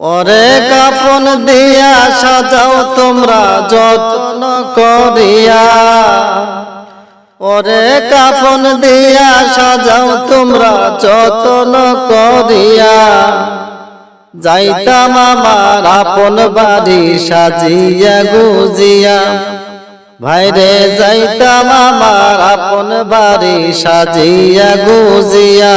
ওরে কাফন দিয়া সাজাও তোমরা যত্ন করিয়া। ওরে কাফন দিয়া সাজাও তোমরা যত্ন করিয়া। যাইতাম আমার আপন বাড়ি সাজিয়া গুজিয়া। ভাইরে যাইতাম আমার আপন বাড়ি সাজিয়া গুজিয়া।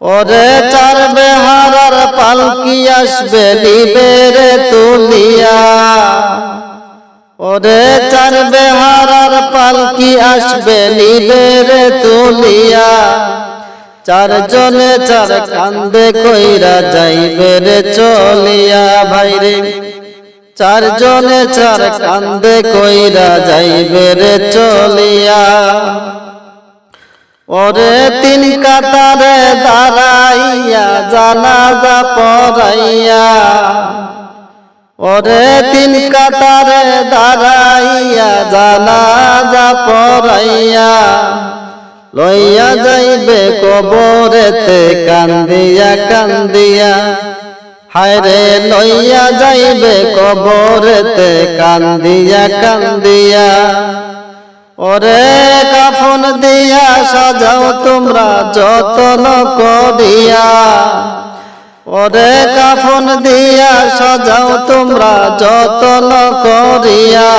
ওরে চার বেহারার পালকি আসবে নিবেরে তুলিয়া ওরে চার বেহারার পালকি আসবে নিবেরে তুলিয়া চারজনে চার কান্দে কইরা যাইবে রে চলিয়া ভাইরে। চারজনে চার কান্দে কইরা যাইবে রে চলিয়া। ওরে তিন কাতারে দাঁড়াইয়া, জানাজা পড়াইয়া। ওরে তিন কাতারে দাঁড়াইয়া, জানাজা পড়াইয়া। লইয়া যাইবে কবরেতে, কান্দিয়া কান্দিয়া। হায়রে লইয়া যাইবে কবরেতে, কান্দিয়া কান্দিয়া। ওরে কাফন দিয়া সাজাও তোমরা যতন করিয়া। ওরে কাফন দিয়া সাজাও তোমরা যতন করিয়া।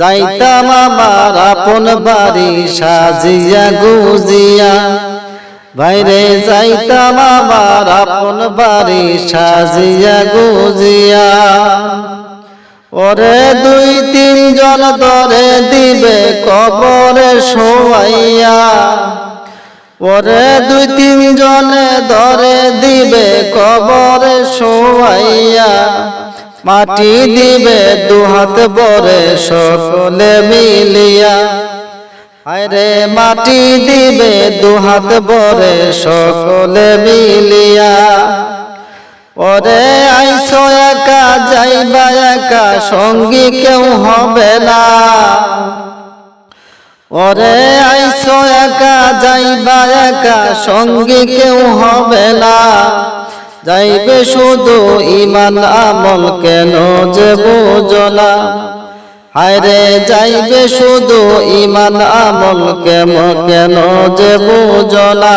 যাইতাম আমার আপন বাড়ি সাজিয়া গুজিয়া। বাইরে যাইতাম আমার আপন বাড়ি সাজিয়া গুজিয়া। ওরে দুই তিনজন ধরে দিবে কবরে শোয়াইয়া। ওরে দুই তিনজনে ধরে দিবে কবরে শোয়াইয়া। মাটি দিবে দুহাত বরে সকলে মিলিয়া। আরে মাটি দিবে দুহাত বরে সকলে মিলিয়া। ওরে আইসো একা, যাইবা একা, সঙ্গী কেউ হবে না। ওরে আইসো একা, যাইবা একা, সঙ্গী কেউ হবে না। যাইবে শুধু ইমান আমল কেন যে বুঝলা হায়রে, যাইবে শুধু ইমান আমল কেন কেন যে বুঝলা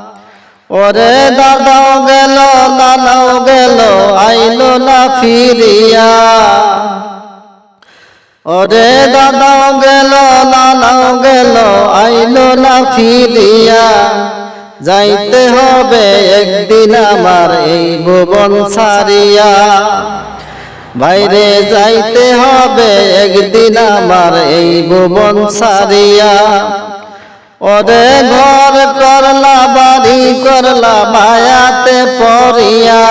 ওরে দাদাও গেল, নানাও গেল, আইলো না ফিরিয়া। ওরে দাদাও গেল, নানাও গেল, আইলো না ফিরিয়া। যাইতে হবে একদিন আমার এই ভুবন সারিয়া বাইরে যাইতে হবে একদিন আমার এই ভুবন সারিয়া ওরে ঘর করলা, বাড়ি করলা, মায়াতে পড়িয়া।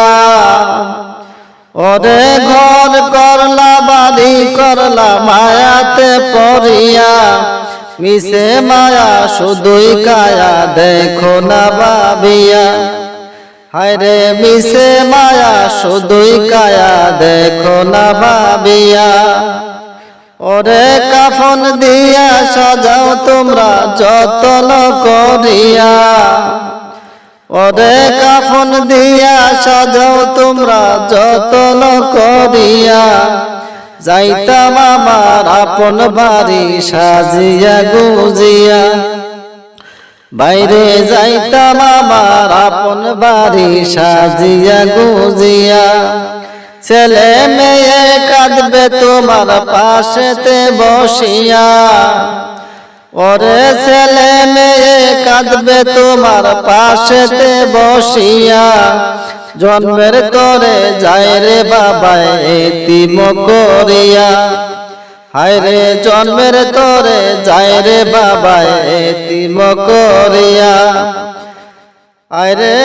ওরে ঘর করলা, বাড়ি করলা, মায়াতে পড়িয়া। মিশে মায়া শুধুই কায়া, দেখো না বাবিয়া হায়রে মিশে মায়া শুধুই কায়া, দেখো না বাবিয়া ওরে কাফন দিয়া সাজাও তোমরা যতন করিয়া। ওরে কাফন দিয়া সাজাও তোমরা যতন করিয়া। যাইতাম আমার আপন বাড়ি সাজিয়া গুজিয়া। বাইরে যাইতাম আমার আপন বাড়ি সাজিয়া গুজিয়া। ছেলে মেয়ে কাঁদবে তোমার পাশেতে বসিয়া। ওরে ছেলে মেয়ে কাঁদবে তোমার পাশেতে বসিয়া। জন্মের করে যায় রে বাবা, এতিম করিয়া। হায় রে জন্মের তরে যায় রে বাবা, এতিম করিয়া। আরে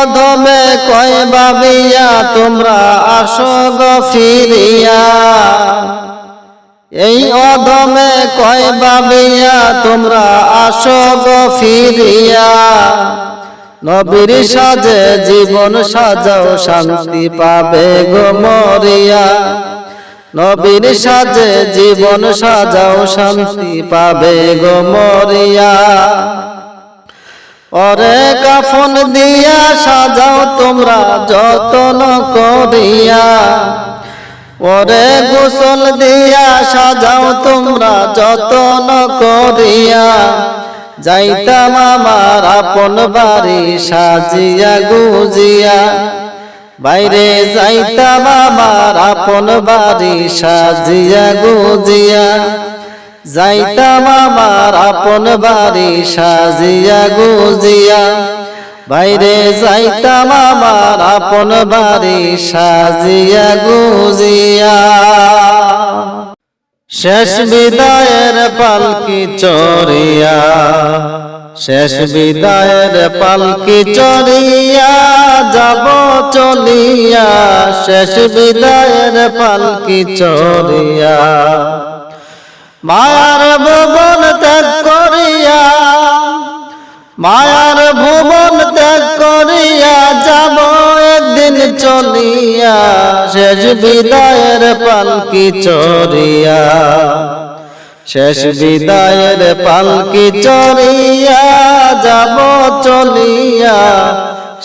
অধমে কয় বাবিয়া তোমরা আসো গো ফিরিয়া। এই অধমে কয় বাবিয়া তোমরা আসো গো ফিরিয়া। নবীর সাজে জীবন সাজাও, শান্তি পাবে গো মরিয়া। নবীর সাজে জীবন সাজাও, শান্তি পাবে গো মরিয়া। ওরে কাফন দিয়া সাজাও তোমরা যতন করিয়া। ওরে গোসল দিয়া সাজাও তোমরা যতন করিয়া। যাইতাম আমার আপন বাড়ি সাজিয়া গুজিয়া। বাইরে যাইতাম আমার আপন বাড়ি সাজিয়া গুজিয়া। যাইতাম আমার আপন বাড়ি সাজিয়া গুজিয়া। বাইরে যাইতাম আমার আপন বাড়ি সাজিয়া গুজিয়া। শেষ বিদায়ের পালকি চড়িয়া। শেষ বিদায়ের পালকি চড়িয়া যাব চলিয়া। শেষ বিদায়ের পালকি চড়িয়া। মায়ার ভুবন ত্যাগ করিয়া, মায়ার ভুবন ত্যাগ করিয়া যাব একদিন চলিয়া, শেষ বিদায়ের পালকি চড়িয়া। শেষ বিদায়ের পালকি চড়িয়া যাব চলিয়া,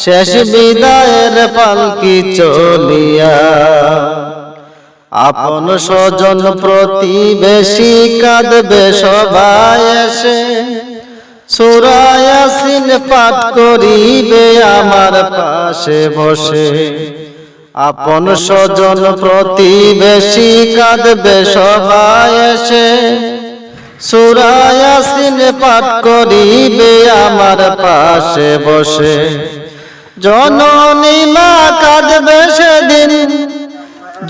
শেষ বিদায়ের পালকি চলিয়া। আপন স্বজন প্রতিবেশী কাঁদবে, সবাই এসে সুরায়াসিন পাঠ করিবে, আমার পাশে বসে। আপন স্বজন প্রতিবেশী কাঁদবে, সবাই এসে সুরায়াসিন পাঠ করিবে, আমার পাশে বসে। জননী মা কাঁদবে সেদিন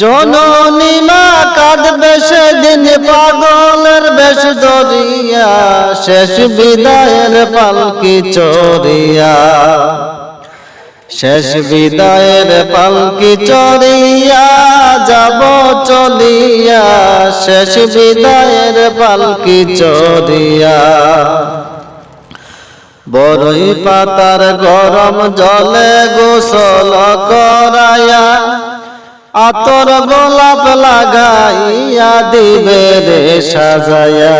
জননী মা কাঁদবে সেদিন পাগলের বেশ দরিয়া। শেষ বিদায়ের পালকি চড়িয়া। শেষ বিদায়ের পালকি চড়িয়া যাব চলিয়া। শেষ বিদায়ের পালকি চড়িয়া। বড়ই পাতার গরম জলে গোসল করায়া আতর গোলাপ লাগাইয়া দিবে রে সাজায়া।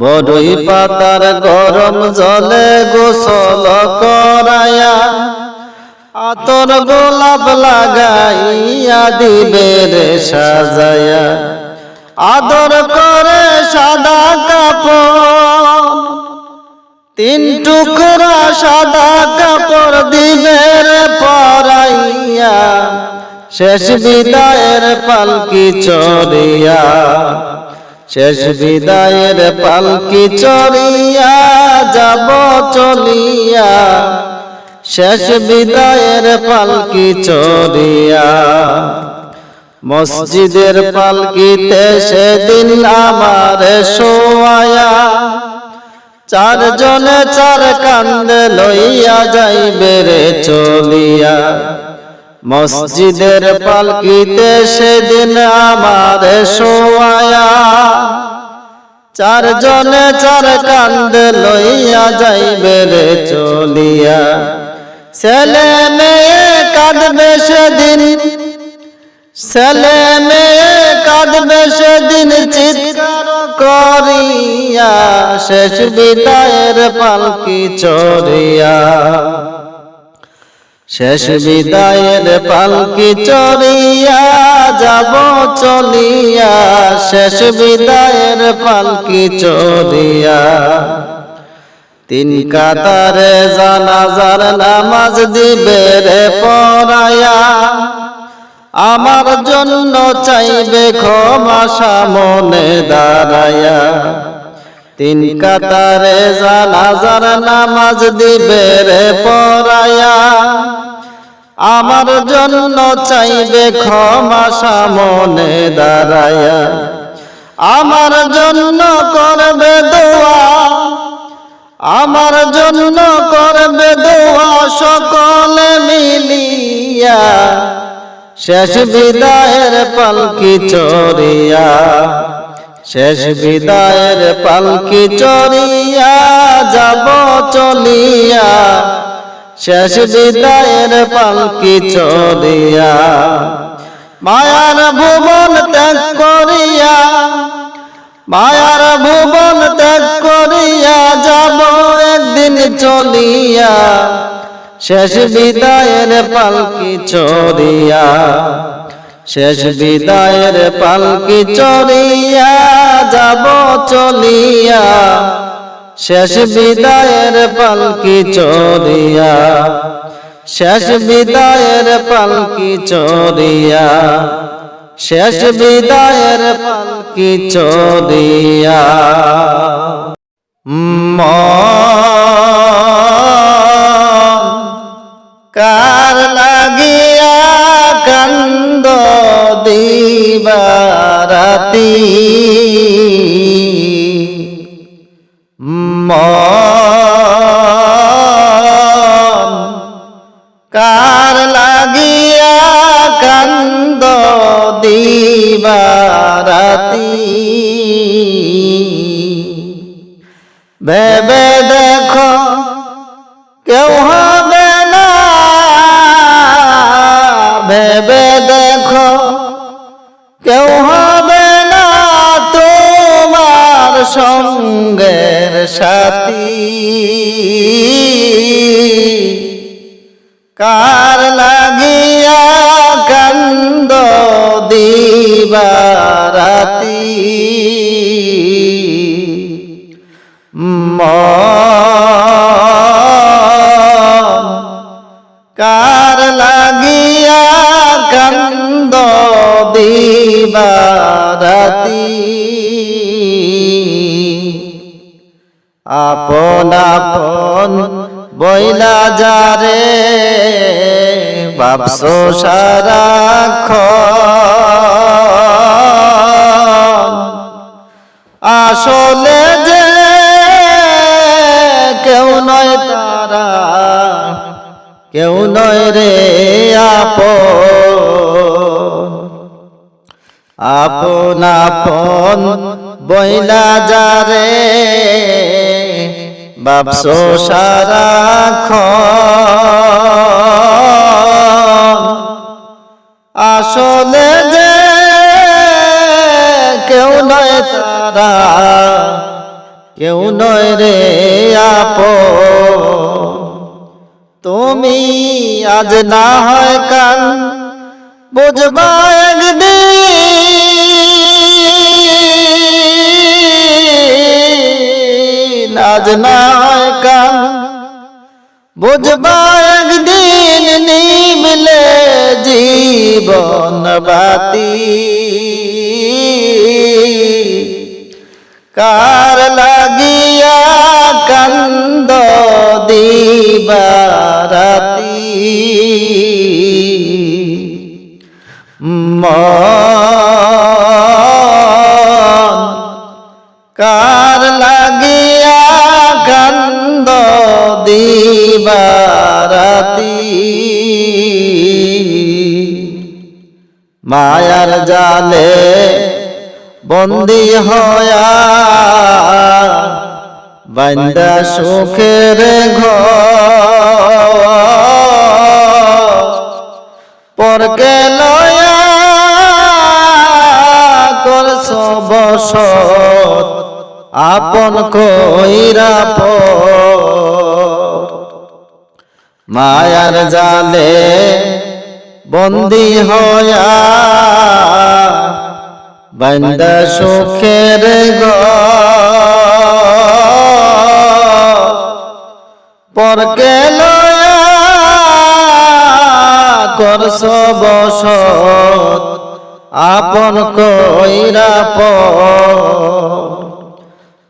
বড়ই পাতার গরম জলে গোসল করায়া। আতর গোলাপ লাগাইয়া দিবে রে সাজায়া। আদর করে সাদা কাপড়। তিন টুকরা সাদা কাপড় দিবে রে পরাইয়া। শেষ বিদায়ের পালকি চড়িয়া। শেষ বিদায়ের পালকি চড়িয়া যাব চলিয়া। শেষ বিদায়ের পালকি চড়িয়া। মসজিদের পালকিতে সেদিন আমার শোয়া চারজনে চার কান্দে লইয়া যাইবে রে চলিয়া। মসজিদের পালকিতে সেদিন আমার শোয়া চারজনে চার কান্দে লইয়া যাইবে রে চলিয়া। ছেলে মেয়ে কাঁদবে সেদিন, ছেলে মেয়ে কাঁদবে সেদিন চিৎকার করিয়া। শেষ বিদায়ের পালকি চড়িয়া। শেষ বিদায়ের পালকি চড়িয়া যাব চলিয়া। শেষ বিদায়ের পালকি চড়িয়া। তিন কাতারে জানাজার নামাজ দিবে রে পড়ায়া আমার জন্য চাইবে ক্ষমা সামনে দাঁড়ায়া। তিন কাতারে জানাজার নামাজ দিবে রে পড়ায়া আমার জন্য চাইবে ক্ষমা সামনে দাঁড়ায়া। আমার জন্য করবে দোয়া। আমার জন্য করবে দোয়া সকলে মিলিয়া। শেষ বিদায়ের পালকি চড়িয়া। শেষ বিদায়ের পালকি চড়িয়া যাব চলিয়া। শেষ বিদায়ের পালকি চড়িয়া। মায়ার ভুবন ত্যাগ করিয়া। মায়ার ভুবন ত্যাগ করিয়া যাব একদিন চলিয়া। শেষ বিদায়ের পালকি চড়িয়া। শেষ বিদায়ের পালকি চড়িয়া যাব চলিয়া। শেষ বিদায়ের পালকি চড়িয়া। শেষ বিদায়ের পালকি চড়িয়া। শেষ বিদায়ের পালকি চড়িয়া। মন কার দিবারাতি মন কার লাগিয়া কান্দ দিবারাতি। ভেবে দেখো কেউ হবে না। ভেবে দেখো সঙ্গের সাথী। কার লাগিয়া কান্দ দিবারাতি? কার লাগিয়া কান্দ দিবারাতি? আপন আপন বইলা যারে, বাপসো সারাখ আসলে যে কেউ নয় তারা, কেউ নয় রে আপন। আপন আপন বইলা যারে, বাপসো সারাখ আসলে যে কেউ নয় তারা, কেউ নয় রে আপন। তুমি আজ না হয় কাল, বুঝবা একদিন আজ না হয় কাল বুঝবা, একদিন নিমলে জীবন বাতি। কার লাগিয়া কান্দ দিবারাতি? মন কার দিবারাতি মায়ার জালে বন্দি হয়া বান্দা সুখের ঘর পরকে লয়া করছ বসত, আপন কইরা পর। মায়ার জালে বন্দি হয়া বান্দা সুখের লয়া করস বসত আপন কইরা প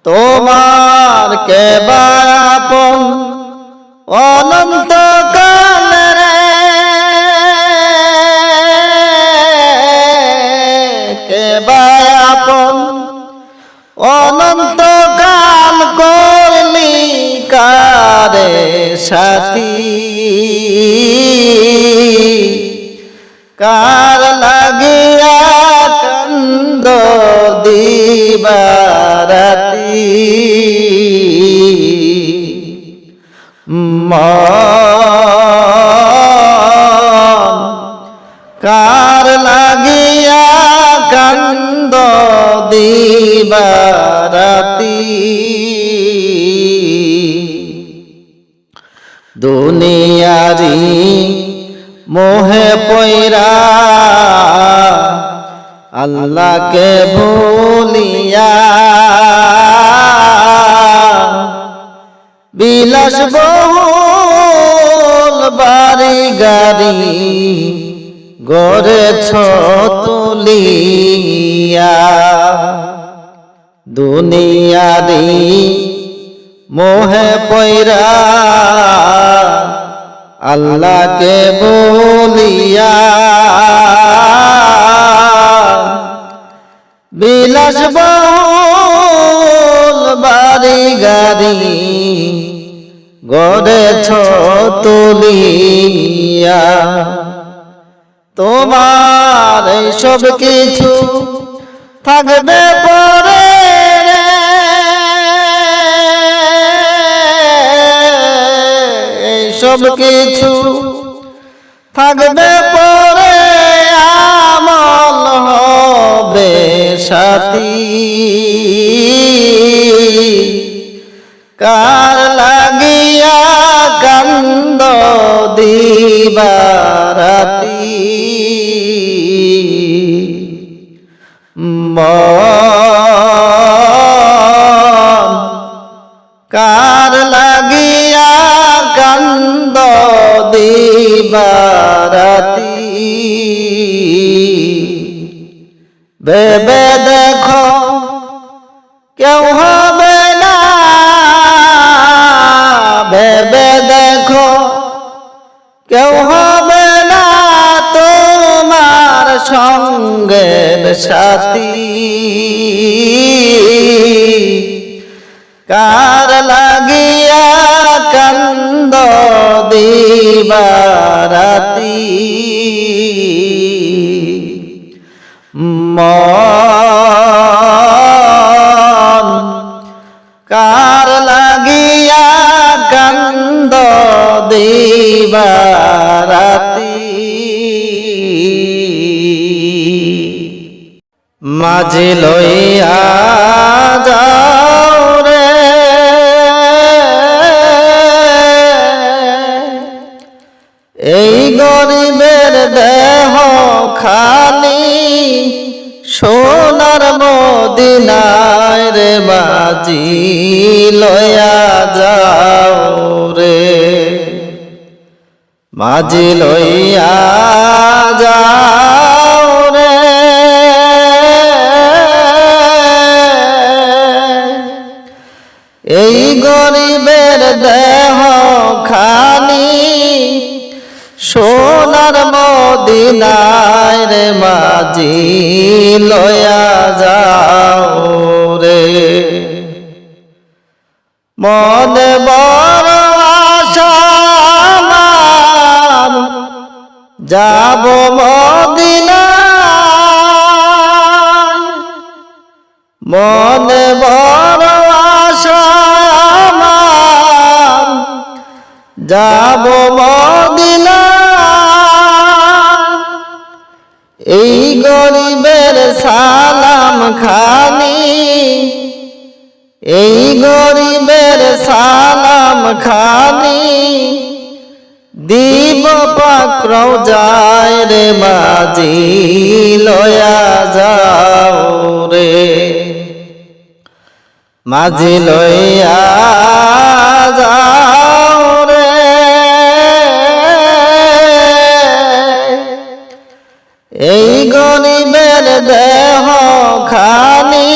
তোমার কেবা সাথী। কার লাগিয়া কন্দ দিবারাতি? কার লাগিয়া কান্দ দিবারাতি? দুনিয়ারি মোহে পয়রা আল্লাহকে ভুলিয়া বিলাস বহুল বাড়ি গাড়ি গড়েছ তুলিয়া। দুনিয়ারি মোহে পয়রা আল্লাহকে বলিয়া। বিলাস বাড়ি গাড়ি গড়েছ তুলিয়া। তোমার সব কিছু থাকবে পরে। সব কিছু থাকবে পরে আমল হবে সাথী। কার লাগিয়া কান্দ দিবারাতি? মন কার লাগিয়া কান্দ দিবারাতি? মাঝে লইয়া মাঝি লয়া যাও রে। মাঝি লইয়া যাও রে। এই গরিবের দেহ খালি সোনার মদিনায় রে মাঝি লয়া যাও রে। মনে বড় আশা আমার, যাব মদিনায়। মনে বড় যাব মদিনায়। এই গরিবের সালাম খানি এই গরিবের সালাম খানি দিব পাক্রও যায় রে মাঝি লয়া যাও রে। মাঝি লইয়া যাও রে। এই গরিবের দেহ খানি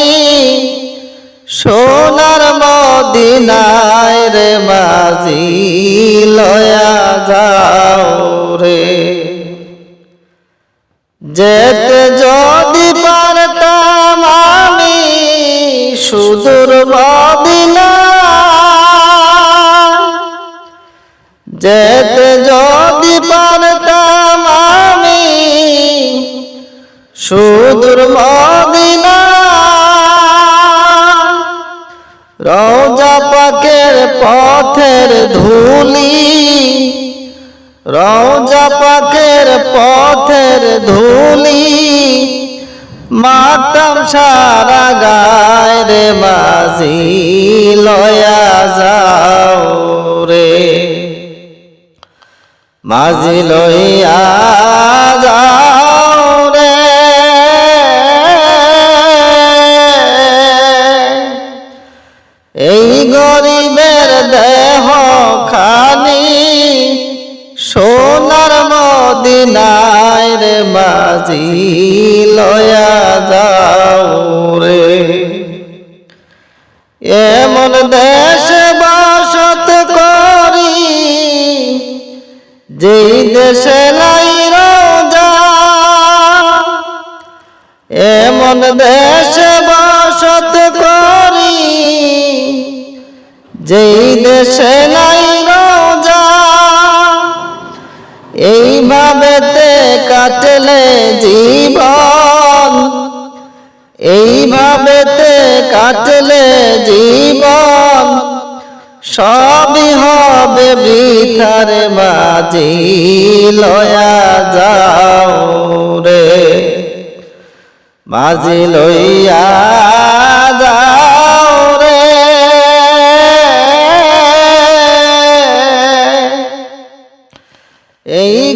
সোনার মদিনায় রে মাঝি লয়া যাও রে। যেতে যদি পারতাম আমি সুদূর মদিনা। যেতে যদি পারতাম আমি সুদূর মদিনা। রওজা পাকের পথের ধুলি রওজা পাকের পথের ধুলি, মাতাম সারা গায় রে মাঝি লয়া যাও রে। মাঝি লইয়া যাও। মাঝি লয়া যাও রে। এমন দেশ বাসত করি, যেই দেশে লাই রোজা। এমন দেশে বাসত করি, যেই দেশে নাই রোজা। এইভাবেতে কাটলে জীবন। এইভাবেতে কাটলে জীবন। সবই হবে বৃথার মাঝি, লয়া যাও রে। মাঝি লইয়া যাও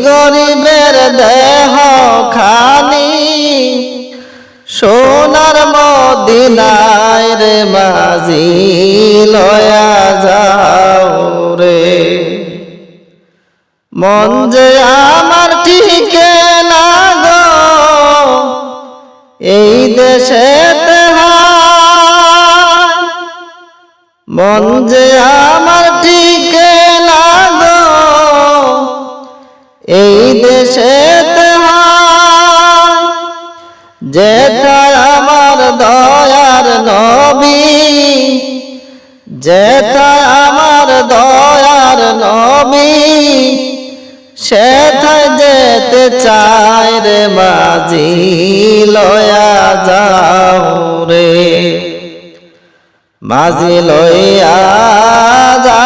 গরিবের দেহ খানি, সোনার মদিনায় রে মাঝি লয়া যাও রে। মন যে আমার ঠিকে না গো, এই দেশে মন যে আমার এই দেশে যেথায় আমার দয়ার নবী যেথায় আমার দয়ার নবী সেথায় যেতে চায় রে মাঝি লয়া যাও রে। মাঝি লইয়া যাও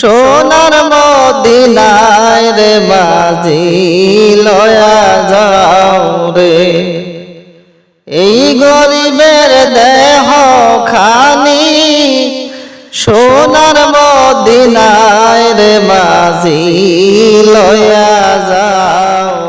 সোনার মদিনায় রে মাঝি লয়া যাও রে। এই গরিবের দেহ খানি সোনার মদিনায় রে মাঝি লয়া যাও।